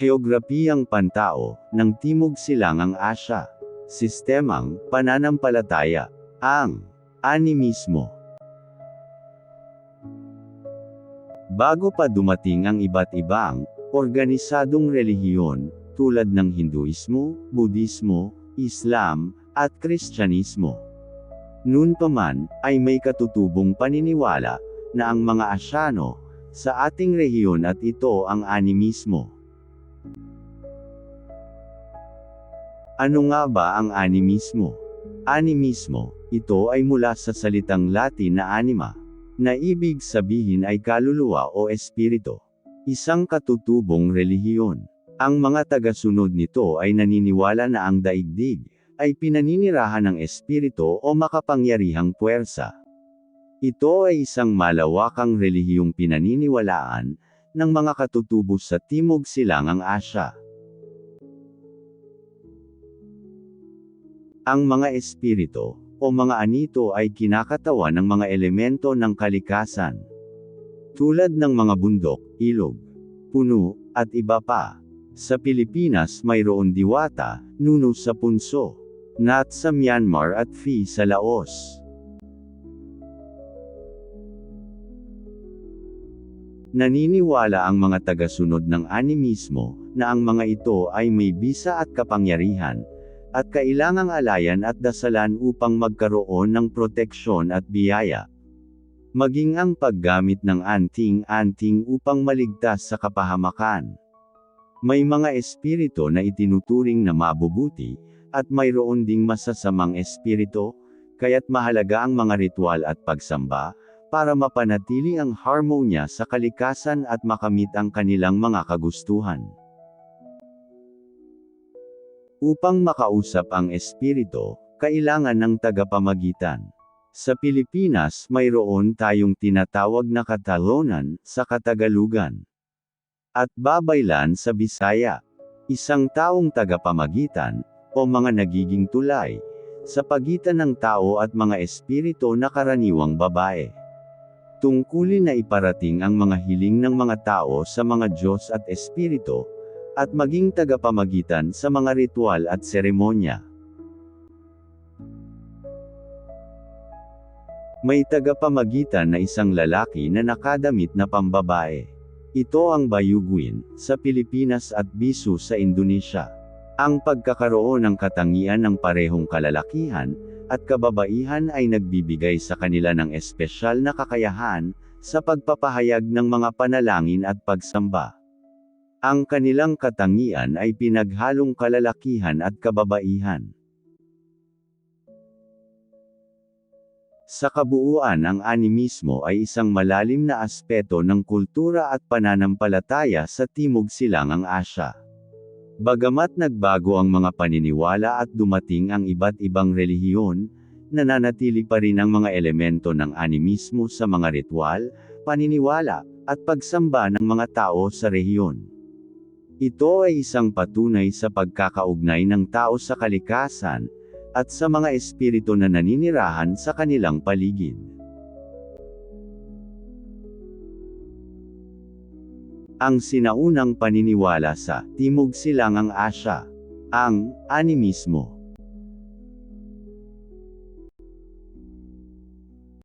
Heograpiyang pantao ng Timog Silangang Asya. Sistemang pananampalataya. Ang animismo. Bago pa dumating ang iba't ibang organisadong relihiyon tulad ng Hinduismo, Budismo, Islam, at Kristyanismo. Noon pa man, ay may katutubong paniniwala na ang mga Asyano sa ating rehiyon at ito ang animismo. Ano nga ba ang animismo? Animismo, ito ay mula sa salitang Latin na anima, na ibig sabihin ay kaluluwa o espiritu. Isang katutubong relihiyon. Ang mga tagasunod nito ay naniniwala na ang daigdig ay pinaninirahan ng espiritu o makapangyarihang puwersa. Ito ay isang malawakang relihiyong pinaniniwalaan ng mga katutubo sa Timog Silangang Asya. Ang mga espiritu, o mga anito ay kinakatawan ng mga elemento ng kalikasan. Tulad ng mga bundok, ilog, puno, at iba pa. Sa Pilipinas mayroon diwata, nuno sa punso, nat sa Myanmar at Phi sa Laos. Naniniwala ang mga tagasunod ng animismo, na ang mga ito ay may bisa at kapangyarihan, at kailangang alayan at dasalan upang magkaroon ng proteksyon at biyaya. Maging ang paggamit ng anting-anting upang maligtas sa kapahamakan. May mga espiritu na itinuturing na mabubuti, at mayroon ding masasamang espiritu, kaya't mahalaga ang mga ritual at pagsamba, para mapanatili ang harmonya sa kalikasan at makamit ang kanilang mga kagustuhan. Upang makausap ang espiritu, kailangan ng tagapamagitan. Sa Pilipinas mayroon tayong tinatawag na Katalonan, sa Katagalugan. At Babaylan sa Bisaya. Isang taong tagapamagitan, o mga nagiging tulay, sa pagitan ng tao at mga espiritu na karaniwang babae. Tungkulin na iparating ang mga hiling ng mga tao sa mga Diyos at Espiritu, at maging tagapamagitan sa mga ritual at seremonya. May tagapamagitan na isang lalaki na nakadamit na pambabae. Ito ang Bayuguin, sa Pilipinas at Bisu sa Indonesia. Ang pagkakaroon ng katangian ng parehong kalalakihan, at kababaihan ay nagbibigay sa kanila ng espesyal na kakayahan, sa pagpapahayag ng mga panalangin at pagsamba. Ang kanilang katangian ay pinaghalong kalalakihan at kababaihan. Sa kabuuan ang animismo ay isang malalim na aspeto ng kultura at pananampalataya sa Timog Silangang Asya. Bagamat nagbago ang mga paniniwala at dumating ang iba't ibang relihiyon, nananatili pa rin ang mga elemento ng animismo sa mga ritual, paniniwala, at pagsamba ng mga tao sa rehiyon. Ito ay isang patunay sa pagkakaugnay ng tao sa kalikasan, at sa mga espiritu na naninirahan sa kanilang paligid. Ang sinaunang paniniwala sa Timog Silangang Asya, ang animismo.